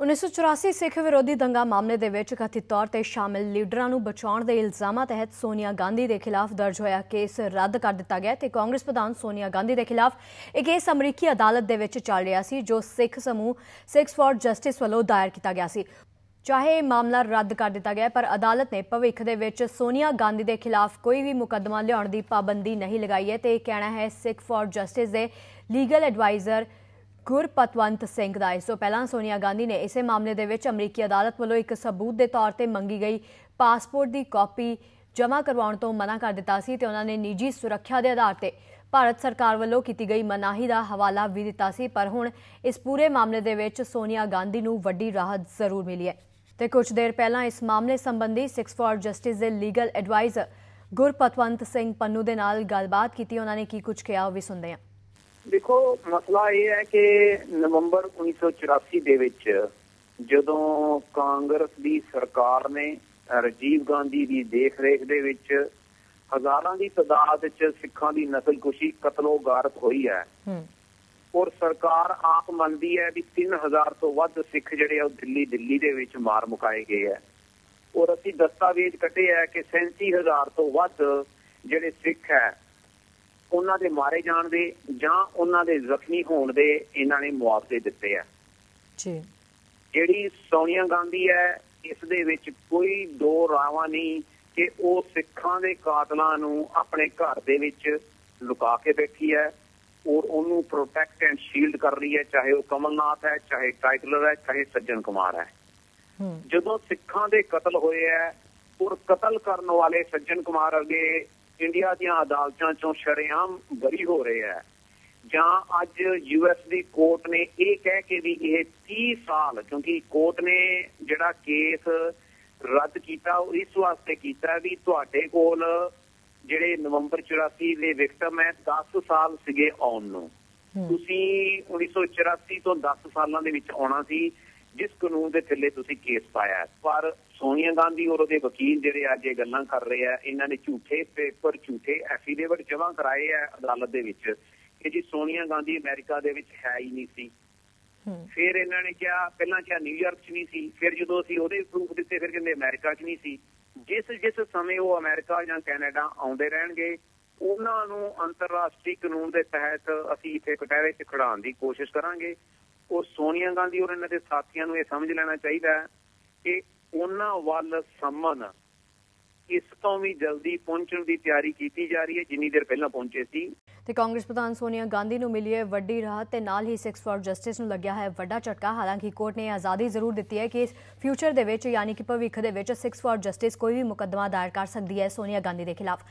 1984 ਸਿੱਖ ਵਿਰੋਧੀ ਦੰਗਾ ਮਾਮਲੇ ਦੇ ਵਿੱਚ ਕਥਿਤ ਤੌਰ ਤੇ ਸ਼ਾਮਿਲ ਲੀਡਰਾਂ ਨੂੰ ਬਚਾਉਣ ਦੇ ਇਲਜ਼ਾਮਾਂ ਤਹਿਤ ਸੋਨੀਆ ਗਾਂਧੀ ਦੇ ਖਿਲਾਫ ਦਰਜ ਹੋਇਆ ਕੇਸ ਰੱਦ ਕਰ ਦਿੱਤਾ ਗਿਆ ਤੇ ਕਾਂਗਰਸ ਪ੍ਰਧਾਨ ਸੋਨੀਆ ਗਾਂਧੀ ਦੇ ਖਿਲਾਫ ਇਹ ਕੇਸ ਅਮਰੀਕੀ ਅਦਾਲਤ ਦੇ ਵਿੱਚ ਚੱਲ ਰਿਹਾ ਸੀ, ਜੋ ਸਿੱਖ ਸਮੂਹ ਸਿਕਸ ਫਾਰ ਜਸਟਿਸ ਵੱਲੋਂ ਦਾਇਰ ਕੀਤਾ ਗਿਆ ਸੀ। ਚਾਹੇ ਇਹ ਮਾਮਲਾ ਰੱਦ ਕਰ ਦਿੱਤਾ ਗਿਆ, ਪਰ ਅਦਾਲਤ ਨੇ ਭਵਿੱਖ ਦੇ ਵਿੱਚ ਸੋਨੀਆ ਗਾਂਧੀ ਦੇ ਖਿਲਾਫ ਕੋਈ ਵੀ ਮੁਕੱਦਮਾ ਲਿਆਉਣ ਦੀ ਪਾਬੰਦੀ ਨਹੀਂ ਲਗਾਈ ਹੈ ਤੇ ਇਹ ਕਹਿਣਾ ਹੈ ਸਿੱਖ ਫਾਰ ਜਸਟਿਸ ਦੇ ਲੀਗਲ ਐਡਵਾਈਜ਼ਰ ਗੁਰਪਤਵੰਤ ਸਿੰਘ ਦਾ। ਇਸ ਤੋਂ ਪਹਿਲਾਂ ਸੋਨੀਆ ਗਾਂਧੀ ਨੇ ਇਸੇ ਮਾਮਲੇ ਦੇ ਵਿੱਚ ਅਮਰੀਕੀ ਅਦਾਲਤ ਵੱਲੋਂ ਇੱਕ ਸਬੂਤ ਦੇ ਤੌਰ ਤੇ ਮੰਗੀ ਗਈ। ਪਾਸਪੋਰਟ ਦੀ ਕਾਪੀ ਜਮ੍ਹਾਂ ਕਰਵਾਉਣ ਤੋਂ ਮਨਾ ਕਰ ਦਿੱਤਾ ਸੀ ਤੇ ਉਹਨਾਂ ਨੇ ਨਿੱਜੀ ਸੁਰੱਖਿਆ ਦੇ ਆਧਾਰ ਤੇ ਭਾਰਤ ਸਰਕਾਰ ਵੱਲੋਂ ਕੀਤੀ ਗਈ ਮਨਾਹੀ ਦਾ ਹਵਾਲਾ ਵੀ ਦਿੱਤਾ ਸੀ। ਪਰ ਹੁਣ ਇਸ ਪੂਰੇ ਮਾਮਲੇ ਦੇ ਵਿੱਚ ਸੋਨੀਆ ਗਾਂਧੀ ਨੂੰ ਵੱਡੀ ਰਾਹਤ ਜ਼ਰੂਰ ਮਿਲੀ ਹੈ। ਤੇ ਕੁਝ ਦੇਰ ਪਹਿਲਾਂ ਇਸ ਮਾਮਲੇ ਸੰਬੰਧੀ ਸਿਕਸ ਫਾਰ ਜਸਟਿਸ ਦੇ ਲੀਗਲ ਐਡਵਾਈਜ਼ਰ ਗੁਰਪਤਵੰਤ ਸਿੰਘ ਪੰਨੂ ਦੇ ਨਾਲ ਗੱਲਬਾਤ ਕੀਤੀ। ਉਹਨਾਂ ਨੇ ਕੀ ਕੁਝ ਕਿਹਾ ਉਹ ਵੀ ਸੁਣਦੇ ਹਾਂ। ਦੇਖੋ ਮਸਲਾ ਇਹ ਹੈ ਕਿ ਨਵੰਬਰ 1984 ਦੇ ਵਿੱਚ ਜਦੋਂ ਕਾਂਗਰਸ ਦੀ ਸਰਕਾਰ ਨੇ ਰਾਜੀਵ ਗਾਂਧੀ ਦੀ ਦੇਖਰੇਖ ਦੇ ਵਿੱਚ ਹਜ਼ਾਰਾਂ ਦੀ ਤਦਾਦ ਵਿੱਚ ਸਿੱਖਾਂ ਦੀ ਨਸਲਕੁਸ਼ੀ ਕਤਲੋ ਗਾਰਤ ਹੋਈ ਹੈ। ਔਰ ਸਰਕਾਰ ਆਪ ਮੰਨਦੀ ਹੈ ਵੀ 3000 ਤੋਂ ਵੱਧ ਸਿੱਖ ਜਿਹੜੇ ਆ ਉਹ ਦਿੱਲੀ ਦਿੱਲੀ ਦੇ ਵਿੱਚ ਮਾਰ ਮੁਕਾਏ ਗਏ ਹੈ। ਔਰ ਅਸੀਂ ਦਸਤਾਵੇਜ਼ ਕੱਢੇ ਹੈ ਕਿ 37000 ਤੋਂ ਵੱਧ ਜਿਹੜੇ ਸਿੱਖ ਹੈ ਉਹਨਾਂ ਦੇ ਮਾਰੇ ਜਾਣ ਦੇ ਜਾਂ ਉਹਨਾਂ ਦੇ ਜ਼ਖਮੀ ਹੋਣ ਦੇ ਇਹਨਾਂ ਨੇ ਮੁਆਵਜ਼ੇ ਦਿੱਤੇ ਆ। ਜੀ। ਜਿਹੜੀ ਸੋਨੀਆ ਗਾਂਧੀ ਹੈ ਇਸ ਦੇ ਵਿੱਚ ਕੋਈ ਦੋ ਰਾਵਾਂ ਨਹੀਂ ਕਿ ਉਹ ਸਿੱਖਾਂ ਦੇ ਕਾਤਲਾਂ ਨੂੰ ਆਪਣੇ ਘਰ ਦੇ ਵਿੱਚ ਲੁਕਾ ਕੇ ਬੈਠੀ ਹੈ ਔਰ ਉਹਨੂੰ ਪ੍ਰੋਟੈਕਟ ਐਂਡ ਸ਼ੀਲਡ ਕਰ ਰਹੀ ਹੈ ਚਾਹੇ ਉਹ ਕਮਲਨਾਥ ਹੈ ਚਾਹੇ ਟਾਈਟਲਰ ਹੈ ਚਾਹੇ ਸੱਜਣ ਕੁਮਾਰ ਹੈ। ਹੂੰ। ਜਦੋਂ ਸਿੱਖਾਂ ਦੇ ਕਤਲ ਹੋਏ ਹੈ ਔਰ ਕਤਲ ਕਰਨ ਵਾਲੇ ਸੱਜਣ ਕੁਮਾਰ ਅਗੇ ਇੰਡੀਆ ਦੀਆਂ ਅਦਾਲਤਾਂ ਚੋਂ ਸ਼ਰੇਆਮ ਬਰੀ ਹੋ ਰਹੇ ਹੈ। ਜਾਂ ਅੱਜ ਯੂਐਸ ਦੀ ਕੋਰਟ ਨੇ ਇਹ ਕਹਿ ਕੇ ਵੀ ਇਹ 30 ਸਾਲ ਕਿਉਂਕਿ ਕੋਰਟ ਨੇ ਜਿਹੜਾ ਕੇਸ ਰੱਦ ਕੀਤਾ ਉਹ ਇਸ ਵਾਸਤੇ ਕੀਤਾ ਵੀ ਤੁਹਾਡੇ ਕੋਲ ਜਿਹੜੇ ਨਵੰਬਰ 84 ਦੇ ਵਿਕਟਮ ਹੈ 10 ਸਾਲ ਸੀਗੇ ਆਉਣ ਨੂੰ। ਤੁਸੀਂ 1984 ਤੋਂ 10 ਸਾਲਾਂ ਦੇ ਵਿੱਚ ਆਉਣਾ ਸੀ। ਜਿਸ ਕਾਨੂੰਨ ਦੇ ਥੱਲੇ ਤੁਸੀਂ ਕੇਸ ਪਾਇਆ। ਪਰ ਸੋਨੀਆ ਗਾਂਧੀ ਔਰ ਉਹਦੇ ਵਕੀਲ ਜਿਹੜੇ ਅੱਜ ਇਹ ਗੱਲਾਂ ਕਰ ਰਹੇ ਆ ਇਹਨਾਂ ਨੇ ਝੂਠੇ ਪੇਪਰ ਝੂਠੇ ਐਫੀਡੇਵਿਟ ਜਮ੍ਹਾਂ ਕਰਾਏ ਆ ਅਦਾਲਤ ਦੇ ਵਿੱਚ ਕਿ ਜੀ ਸੋਨੀਆ ਗਾਂਧੀ ਅਮਰੀਕਾ ਦੇ ਵਿੱਚ ਹੈ ਹੀ ਨਹੀਂ ਸੀ। ਫਿਰ ਇਹਨਾਂ ਨੇ ਕਿਹਾ ਪਹਿਲਾਂ ਕਿਹਾ ਨਿਊਯਾਰਕ 'ਚ ਨਹੀਂ ਸੀ ਫਿਰ ਜਦੋਂ ਅਸੀਂ ਉਹਦੇ ਪ੍ਰੂਫ ਦਿੱਤੇ ਫਿਰ ਕਹਿੰਦੇ ਅਮਰੀਕਾ 'ਚ ਨਹੀਂ ਸੀ। ਜਿਸ ਜਿਸ ਸਮੇਂ ਉਹ ਅਮਰੀਕਾ ਜਾਂ ਕੈਨੇਡਾ ਆਉਂਦੇ ਰਹਿਣਗੇ ਉਹਨਾਂ ਨੂੰ ਅੰਤਰਰਾਸ਼ਟਰੀ ਕਾਨੂੰਨ ਦੇ ਤਹਿਤ ਅਸੀਂ ਇੱਥੇ ਕਟਹਿਰੇ 'ਚ ਖੜਾਉਣ ਦੀ ਕੋਸ਼ਿਸ਼ ਕਰਾਂਗੇ। ਉਹ ਸੋਨੀਆ ਗਾਂਧੀ ਔਰ ਇਹਨਾਂ ਦੇ ਸਾਥੀਆਂ ਨੂੰ ਇਹ ਸਮਝ ਲੈਣਾ ਚਾਹੀਦਾ ਹੈ ਕਿ ਉਹਨਾਂ ਵੱਲ ਸੰਮਨ ਇਸ ਤੋਂ ਵੀ ਜਲਦੀ ਪਹੁੰਚਣ ਦੀ ਤਿਆਰੀ ਕੀਤੀ ਜਾ ਰਹੀ ਹੈ, ਜਿੰਨੀ ਦੇਰ ਪਹਿਲਾਂ ਪਹੁੰਚੇ ਸੀ। ਤੇ ਕਾਂਗਰਸ ਪ੍ਰਧਾਨ ਸੋਨੀਆ ਗਾਂਧੀ ਨੂੰ ਮਿਲੀ ਹੈ ਵੱਡੀ ਰਾਹਤ ਤੇ ਨਾਲ ਹੀ ਸਿਕਸ ਫਾਰ ਜਸਟਿਸ ਨੂੰ ਲੱਗਿਆ ਹੈ ਵੱਡਾ ਝਟਕਾ। ਹਾਲਾਂਕਿ ਕੋਰਟ ਨੇ ਆਜ਼ਾਦੀ ਜ਼ਰੂਰ ਦਿੱਤੀ ਹੈ ਕਿ ਫਿਊਚਰ ਦੇ ਵਿੱਚ, ਯਾਨੀ ਕਿ ਭਵਿੱਖ ਦੇ ਵਿੱਚ, ਸਿਕਸ ਫਾਰ ਜਸਟਿਸ ਕੋਈ ਵੀ ਮੁਕੱਦਮਾ ਦਾਇਰ ਕਰ ਸਕਦੀ ਹੈ ਸੋਨੀਆ ਗਾਂਧੀ ਦੇ ਖਿਲਾਫ।